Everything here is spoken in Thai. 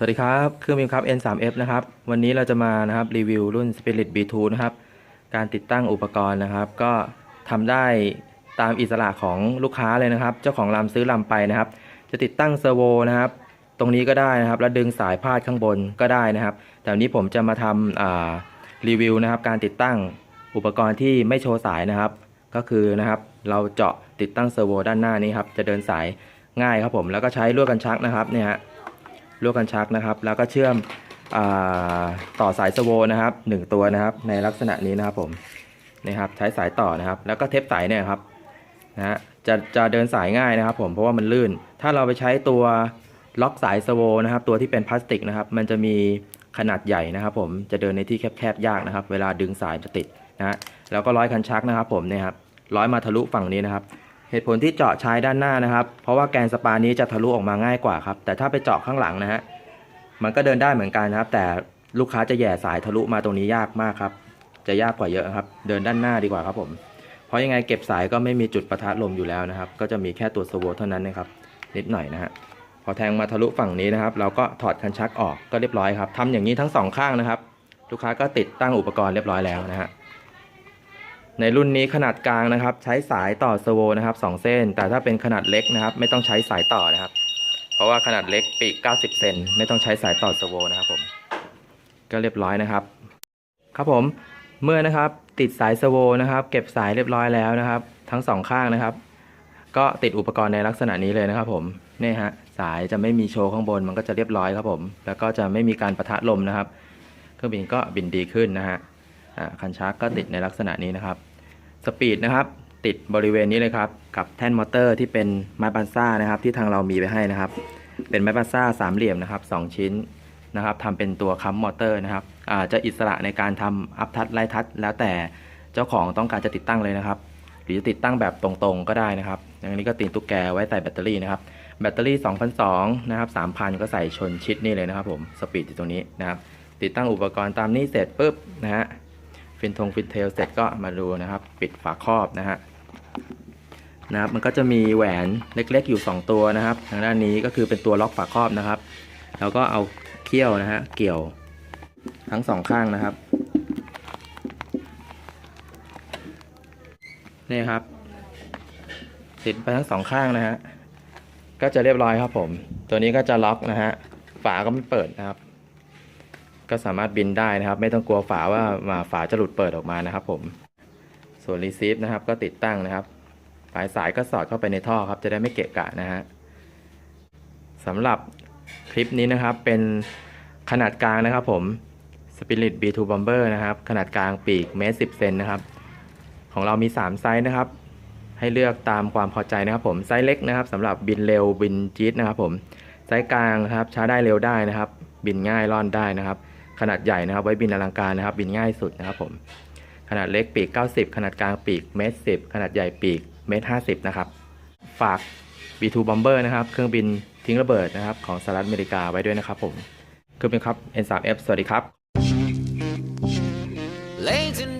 สวัสดีครับ เครื่องบินครับ N3F นะครับ วันนี้เราจะมานะครับรีวิวรุ่น Spirit B2 นะครับ การติดตั้งอุปกรณ์นะครับ ก็ทำได้ตามอิสระของลูกค้าเลยนะครับ เจ้าของลำซื้อลำไปนะครับ จะติดตั้งเซอร์โวนะครับ ตรงนี้ก็ได้นะครับ แล้วดึงสายพาดข้างบนก็ได้นะครับ แต่วันนี้ผมจะมาทำรีวิวนะครับ การติดตั้งอุปกรณ์ที่ไม่โชว์สายนะครับ ก็คือนะครับเราเจาะติดตั้งเซอร์โวด้านหน้านี้ครับ จะเดินสายง่ายครับผม แล้วก็ใช้ลวดกันชักนะครับเนี่ยฮะ ลวดกันชักนะครับ แล้วก็เชื่อมอต่อสายสโวนะครับหนึ่งตัวนะครับ ในลักษณะนี้นะครับผมนี่ครับใช้สายต่อนะครับ แล้วก็เทปสายเนี่ยครับนะฮะจะจะเดินสายง่ายนะครับ ผมเพราะว่ามันลื่น ถ้าเราไปใช้ตัวล็อกสายสโวนะครับ ตัวที่เป็นพลาสติกนะครับ มันจะมีขนาดใหญ่นะครับ ผมจะเดินในที่แคบๆยากนะครับ เวลาดึงสายจะติดนะฮะแล้วก็ร้อยคันชักนะครับ ผมเนี่ยครับร้อยมาทะลุฝั่งนี้นะครับ เหตุผลที่เจาะชายด้านหน้านะครับ เพราะว่าแกนสปานี้จะทะลุออกมาง่ายกว่าครับ แต่ถ้าไปเจาะข้างหลังนะฮะ มันก็เดินได้เหมือนกันนะครับ แต่ลูกค้าจะแหย่สายทะลุมาตรงนี้ยากมากครับ จะยากกว่าเยอะครับ เดินด้านหน้าดีกว่าครับผม เพราะยังไงเก็บสายก็ไม่มีจุดประทะลมอยู่แล้วนะครับ ก็จะมีแค่ตัวสโวเท่านั้นนะครับ นิดหน่อยนะฮะ พอแทงมาทะลุฝั่งนี้นะครับ เราก็ถอดคันชักออกก็เรียบร้อยครับทำอย่างนี้ทั้งสองข้างนะครับ ลูกค้าก็ติดตั้งอุปกรณ์เรียบร้อยแล้วนะฮะ ในรุ่นนี้ขนาดกลางนะครับ ใช้สายต่อสโวนะครับ2เส้น แต่ถ้าเป็นขนาดเล็กนะครับ ไม่ต้องใช้สายต่อนะครับ เพราะว่าขนาดเล็กปีก 90 เซนไม่ต้องใช้สายต่อสโวนะครับผมก็เรียบร้อยนะครับ ครับผมเมื่อนะครับติดสายสโวนะครับ เก็บสายเรียบร้อยแล้วนะครับ ทั้งสองข้างนะครับ ก็ติดอุปกรณ์ในลักษณะนี้เลยนะครับ ผมนี่ฮะสายจะไม่มีโชว์ข้างบนมันก็จะเรียบร้อยครับผม แล้วก็จะไม่มีการประทะลมนะครับ เครื่องบินก็บินดีขึ้นนะฮะคันชักก็ติดในลักษณะนี้นะครับ สปีดนะครับ ติดบริเวณนี้เลยครับ กับแท่นมอเตอร์ที่เป็นไม้บันซ่านะครับ ที่ทางเรามีไปให้นะครับ เป็นไม้บันซ่าสามเหลี่ยมนะครับสองชิ้นนะครับทำเป็นตัวค้ำมอเตอร์นะครับอาจะอิสระในการทำอัพทัชไล่ทัชแล้วแต่เจ้าของต้องการจะติดตั้งเลยนะครับ หรือจะติดตั้งแบบตรงๆก็ได้นะครับอย่างนี้ก็ตีนตุ๊กแกไว้ใส่แบตเตอรี่นะครับแบตเตอรี่2,002นะครับ3,000 ก็ใส่ชนชิดนี่เลยนะครับผมสปีดอยู่ตรงนี้นะครับติดตั้งอุปกรณ์ตามนี้เสร็จปุ๊บนะฮะ ฟินทงฟินเทลเสร็จก็มาดูนะครับ ปิดฝาครอบนะฮะนะครับมันก็จะมีแหวนเล็กๆอยู่ 2 ตัวนะครับทางด้านนี้ก็คือเป็นตัวล็อกฝาครอบนะครับแล้วก็เอาเขี้ยวนะฮะเกี่ยวทั้งสองข้างนะครับนี่ครับ ติดไปทั้งสองข้างนะฮะก็จะเรียบร้อยครับผม ตัวนี้ก็จะล็อกนะฮะฝาก็ไม่เปิดนะครับ ก็สามารถบินได้นะครับ ไม่ต้องกลัวฝาว่าาฝาจะหลุดเปิดออกมานะครับ ผม ส่วนรีซีฟนะครับ ก็ติดตั้งนะครับปลายสายก็สอดเข้าไปในท่อครับ จะได้ไม่เกะกะนะฮะสำหรับคลิปนี้นะครับ เป็นขนาดกลางนะครับ ผม Spirit B2 Bomber นะครับ ขนาดกลางปีกเมตรสิบเซนนะครับ ของเรามี 3 ไซส์นะครับ ให้เลือกตามความพอใจนะครับ ผมไซส์เล็กนะครับสำหรับบินเร็วบินจี๊ดนะครับ ผมไซส์กลางนะครับช้าได้เร็วได้นะครับ บินง่ายร่อนได้นะครับ ขนาดใหญ่นะครับ ไว้บินอลังการนะครับ บินง่ายสุดนะครับผมขนาดเล็กปีก 90 ขนาดกลางปีกเมตรสิขนาดใหญ่ปีกเมตรห้นะครับ ฝาก B2 Bomber นะครับ เครื่องบินทิ้งระเบิดนะครับ ของสหรัฐอเมริกาไว้ด้วยนะครับผมคือเป็นครับ N3F สวัสดีครับ Laying down